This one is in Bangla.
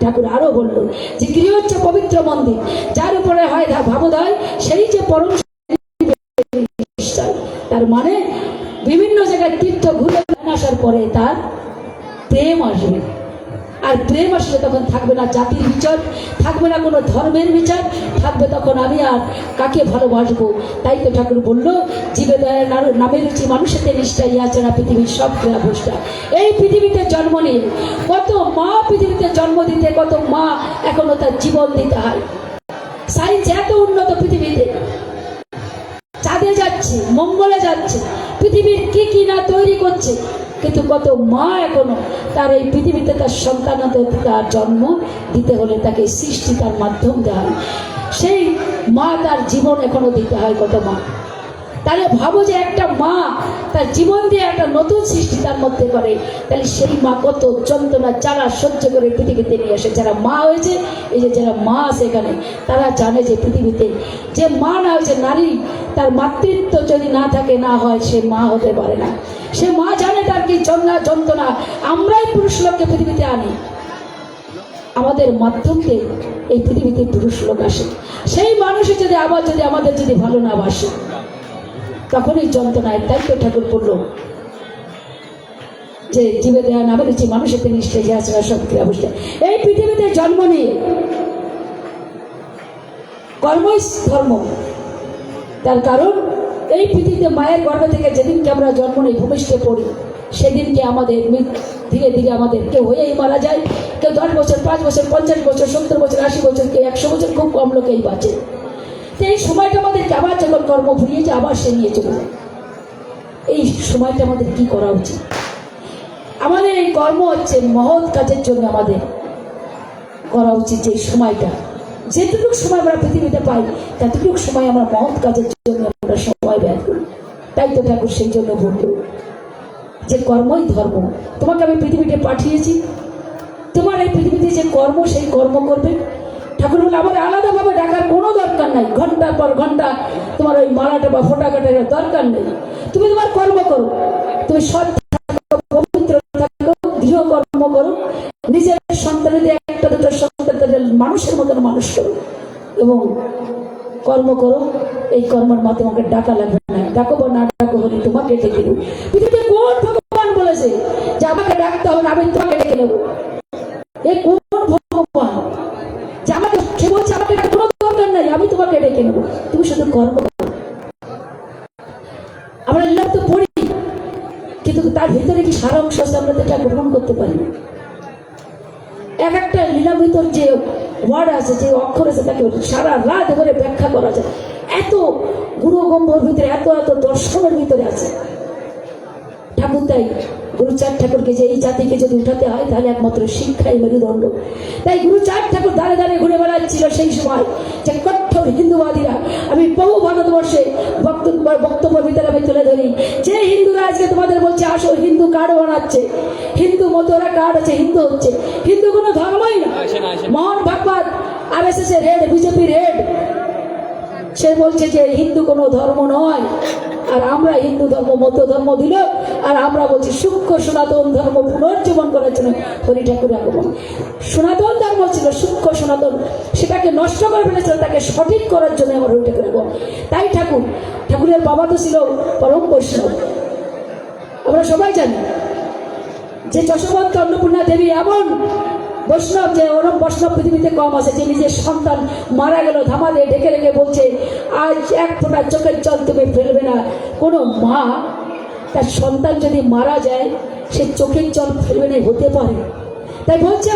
ঠাকুর আরও বলল, যে গৃহ হচ্ছে পবিত্র মন্দির, যার উপরে হয় ভাবোদয়, সেই যে পরম তার মানে বিভিন্ন জায়গায় তীর্থ ঘুরে আসার পরে তার প্রেম আসবে আর প্রেম আসলে তখন থাকবে না জাতির বিচার, থাকবে না কোনো ধর্মের বিচার, থাকবে তখন আমি আর কাকে ভালোবাসবো? তাই তো ঠাকুর বলল, জীবে দয়ার নামের রুচি মানুষেতে নিষ্ঠা ইহাছে না পৃথিবীর সব ক্রিয়া ভোষ্টা। এই পৃথিবীতে জন্ম নিয়ে কত মা পৃথিবীতে জন্ম দিতে, কত মা এখনও তার জীবন দিতে হয়। সাইন্স এত উন্নত পৃথিবীতে। চাঁদে যাচ্ছে, মঙ্গলে যাচ্ছে। পৃথিবীর কি কি না তৈরি করছে? কিন্তু কত মা এখনও তার এই পৃথিবীতে তার সন্তান তার জন্ম দিতে হলে তাকে সৃষ্টি তার মাধ্যম দেওয়া সেই মা তার জীবন এখনও দিতে হয় কত মা? তাহলে ভাবো যে একটা মা তার জীবন দিয়ে একটা নতুন সৃষ্টি তার মধ্যে করে। তাহলে সেই মা কত যন্ত্রণা জ্বালা সহ্য করে পৃথিবীতে নিয়ে আসে। যারা মা হয়েছে, এই যে যারা মা আছে এখানে, তারা জানে যে পৃথিবীতে যে মা না হয়েছে নারী, তার মাতৃত্ব যদি না থাকে, না হয়, সে মা হতে পারে না। সে মা জানে তার কি যন্ত্রণা আমরাই পুরুষ লোককে পৃথিবীতে আনি। আমাদের মাধ্যমে এই পৃথিবীতে পুরুষ লোক আসে। সেই মানুষের যদি আবার যদি আমাদের যদি ভালো না বাসে তখনই যন্ত্রণায় তাই তো ঠাকুর বলল যে জীবে দেয়া না বলেছি মানুষের যে আছে সব ক্রিয়া বসে এই পৃথিবীতে জন্ম নিয়ে কর্মই ধর্ম। তার কারণ, এই পৃথিবীতে মায়ের গর্ভ থেকে যেদিনকে আমরা জন্ম নিই, ভূমিষ্ঠে পড়ি, সেদিনকে আমাদের ধীরে ধীরে আমাদের কেউ হয়েই মারা যায়। কেউ দশ বছর, পাঁচ বছর, পঞ্চাশ বছর, সত্তর বছর, আশি বছর, কেউ একশো বছর, খুব কম লোকেই বাঁচে। এই সময়টা আমাদেরকে আবার যখন কর্ম ভুলিয়ে যায়, আবার সে নিয়ে চলে যায়। এই সময়টা আমাদের কি করা উচিত? আমাদের এই কর্ম হচ্ছে মহৎ কাজের জন্য আমাদের করা উচিত যে সময়টা। যেটুকু সময় আমরা পৃথিবীতে পাই ততটুকু সময় আমরা মহৎ কাজের জন্য আমরা সময় ব্যয় করি। তাই তো ঠাকুর, সেই জন্য বলল যে কর্মই ধর্ম। তোমাকে আমি পৃথিবীতে পাঠিয়েছি। তোমার এই পৃথিবীতে যে কর্ম, সেই কর্ম করবে। ঠাকুর বলে আমার আলাদাভাবে ডাকার কোনো দরকার নাই। ঘণ্টার পর ঘণ্টা তোমার ওই মালাটা বা ফোটা কাটার দরকার নেই। তুমি তোমার কর্ম করো। তুমি সৎ পবিত্র থাকো গৃহকর্ম করো। নিজের সন্তানদের একটা দুটো মানুষের মতন মানুষ করো এবং কর্ম করো। এই কর্মের মাধ্যমে আমাকে ডাকা লাগবে না। ডাকো না ডাকো হলে তোমাকে ডেকে দেবো পৃথিবীতে কোন ভগবান বলেছে যে আমাকে ডাকতে হবে না আমি তোমাকে ডেকে নেব এ কোন ভগবান যে আমাকে সে বলছে আমাকে ডাকার কোনো দরকার নাই আমি তোমাকে ডেকে নেব। তুমি শুধু কর্ম আমরা লীলা তো পড়ি, কিন্তু তার ভিতরে কি সারাংশ আছে আমরা এটা গ্রহণ করতে পারি এক একটা লীলার ভিতর যে ওয়ার্ড আছে, যে অক্ষর আছে, তাকে সারা রাত ধরে ব্যাখ্যা করা যায়। এত গুরুগম্ভর ভিতরে, এত এত দর্শনের ভিতরে আছে। ঠাকুর তাই গুরুচাঁদ ঠাকুরকে যে এই জাতিকে যদি উঠাতে হয় তাহলে একমাত্র শিক্ষাই মেরুদণ্ড। তাই গুরুচাঁদ ঠাকুর দাঁড়ে দাঁড়িয়ে ঘুরে বেড়াচ্ছিল সেই সময় যে কঠোর হিন্দুবাদীরা। আমি বহু ভারতবর্ষে বক্তব্য বক্তব্য ভিতরে আমি তুলে ধরি। যে হিন্দুরা আজকে তোমাদের বলছে আসো হিন্দু কার্ড বানাচ্ছে। হিন্দু মতোরা কার্ড আছে হিন্দু হচ্ছে। হিন্দু কোনো ধর্মই না। Mohan Bhagwat R S S এর হেড বিজেপির হেড সে বলছে যে হিন্দু কোনো ধর্ম নয়। আর আমরা হিন্দু ধর্ম, মধ্য ধর্ম দিল, আর আমরা বলছি সূক্ষ্ম সনাতন ধর্ম পুনর্জীবন করার জন্য হরি ঠাকুর আগমন। সনাতন ধর্ম ছিল সূক্ষ্ম সনাতন। সেটাকে নষ্ট করে ফেলেছিল, তাকে সঠিক করার জন্য আমার হরি ঠাকুর আগমন। তাই ঠাকুর, ঠাকুরের বাবা তো ছিল পরম বৈষ্ণব। আমরা সবাই জানি যে যশবন্ত অন্নপূর্ণা দেবী এমন বৈষ্ণব যে ওরম বৈষ্ণব পৃথিবীতে কম আছে, যে নিজের সন্তান মারা গেল, ধামা দিয়ে ঢেকে রেখে বলছে, আজ এক ফোঁটা চোখের জল তুমি ফেলবে না। কোনো মা তার সন্তান যদি মারা যায়, সে চোখের জল ফেলবে না, হতে পারে। তাই বলছে